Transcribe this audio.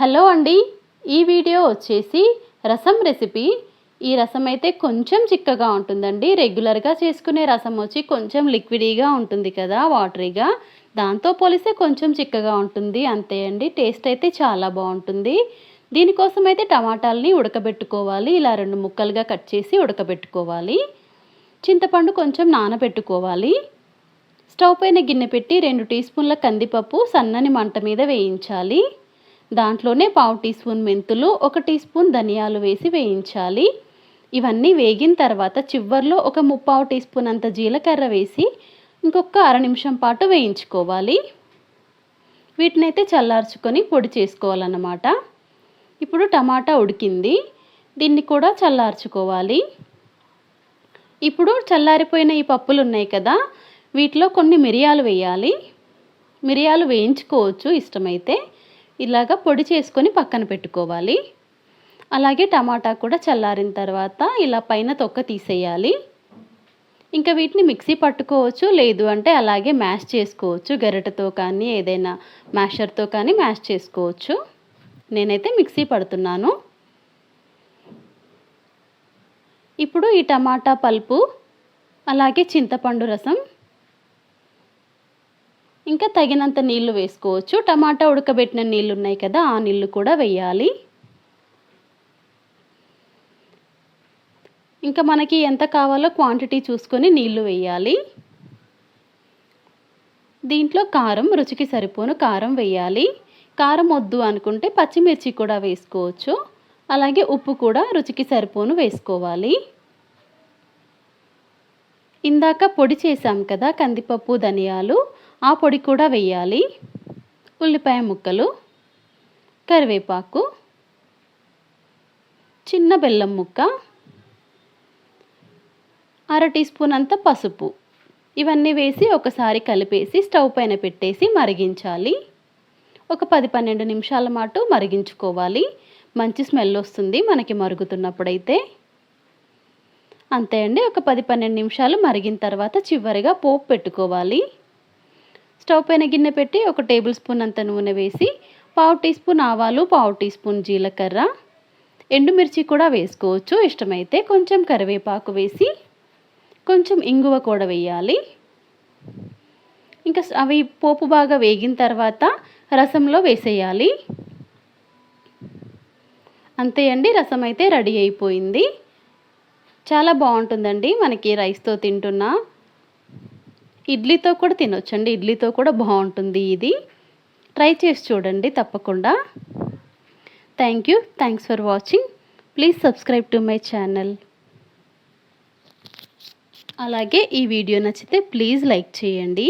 Hello అండి. ఈ video వచ్చేసి రసం రెసిపీ. ఈ రసం అయితే కొంచెం చిక్కగా ఉంటుందండి. రెగ్యులర్గా చేసుకునే రసం వచ్చి కొంచెం లిక్విడీగా ఉంటుంది కదా వాటరీగా. దాంతో పోలిస్తే కొంచెం చిక్కగా ఉంటుంది. అంతే అండి. టేస్ట్ అయితే చాలా బాగుంటుంది. దీనికోసం అయితే టమాటాలని ఉడకబెట్టుకోవాలి. ఇలా రెండు ముక్కలుగా కట్ చేసి ఉడకబెట్టుకోవాలి. చింతపండు కొంచెం నానబెట్టుకోవాలి. స్టవ్ పైన గిన్నె పెట్టి రెండు టీ స్పూన్ల కందిపప్పు సన్నని మంట మీద వేయించాలి. దాంట్లోనే పావు టీ స్పూన్ మెంతులు ఒక టీ స్పూన్ ధనియాలు వేసి వేయించాలి. ఇవన్నీ వేగిన తర్వాత చివర్లో ఒక ముప్పావు టీ స్పూన్ అంత జీలకర్ర వేసి ఇంకొక అర నిమిషం పాటు వేయించుకోవాలి. వీటినైతే చల్లార్చుకొని పొడి చేసుకోవాలన్నమాట. ఇప్పుడు టమాటా ఉడికింది. దీన్ని కూడా చల్లార్చుకోవాలి. ఇప్పుడు చల్లారిపోయిన ఈ పప్పులు ఉన్నాయి కదా వీటిలో కొన్ని మిరియాలు వేయాలి. మిరియాలు వేయించుకోవచ్చు ఇష్టమైతే. ఇలాగ పొడి చేసుకొని పక్కన పెట్టుకోవాలి. అలాగే టమాటా కూడా చల్లారిన తర్వాత ఇలా పైన తొక్క తీసేయాలి. ఇంకా వీటిని మిక్సీ పట్టుకోవచ్చు లేదు అంటే అలాగే మ్యాష్ చేసుకోవచ్చు. గరిటతో కానీ ఏదైనా మ్యాషర్తో కానీ మ్యాష్ చేసుకోవచ్చు. నేనైతే మిక్సీ పడుతున్నాను. ఇప్పుడు ఈ టమాటా పల్పు అలాగే చింతపండు రసం ఇంకా తగినంత నీళ్ళు వేసుకోవచ్చు. టమాటా ఉడకబెట్టిన నీళ్ళు ఉన్నాయి కదా ఆ నీళ్ళు కూడా వేయాలి. ఇంకా మనకి ఎంత కావాలో క్వాంటిటీ చూసుకొని నీళ్ళు వేయాలి. దీంట్లో కారం రుచికి సరిపోను కారం వేయాలి. కారం వద్దు అనుకుంటే పచ్చిమిర్చి కూడా వేసుకోవచ్చు. అలాగే ఉప్పు కూడా రుచికి సరిపోను వేసుకోవాలి. ఇందాక పొడి చేసాం కదా కందిపప్పు ధనియాలు. ఆ పొడి కూడా వేయాలి. ఉల్లిపాయ ముక్కలు కరివేపాకు చిన్న బెల్లం ముక్క అర టీ స్పూన్ అంత పసుపు. ఇవన్నీ వేసి ఒకసారి కలిపేసి స్టవ్ పైన పెట్టేసి మరిగించాలి. ఒక పది పన్నెండు నిమిషాల మాటు మరిగించుకోవాలి. మంచి స్మెల్ వస్తుంది మనకి మరుగుతున్నప్పుడైతే. అంతే అండి. ఒక పది పన్నెండు నిమిషాలు మరిగిన తర్వాత చివరిగా పోపు పెట్టుకోవాలి. స్టవ్ పైన గిన్నె పెట్టి ఒక టేబుల్ స్పూన్ అంత నూనె వేసి పావు టీ స్పూన్ ఆవాలు పావు టీ స్పూన్ జీలకర్ర. ఎండుమిర్చి కూడా వేసుకోవచ్చు. ఇష్టమైతే కొంచెం కరివేపాకు వేసి కొంచెం ఇంగువ కూడా వేయాలి. ఇంకా అవి పోపు బాగా వేగిన తర్వాత రసంలో వేసేయాలి. అంతే అండి రసం అయితే రెడీ అయిపోయింది. చాలా బాగుంటుందండి మనకి రైస్తో తింటున్నా ఇడ్లీతో కూడా తినొచ్చండి. ఇడ్లీతో కూడా బాగుంటుంది ఇది. ట్రై చేసి చూడండి తప్పకుండా. Thank you thanks for watching please subscribe to my channel అలాగే ఈ వీడియో నచ్చితే ప్లీజ్ లైక్ చేయండి.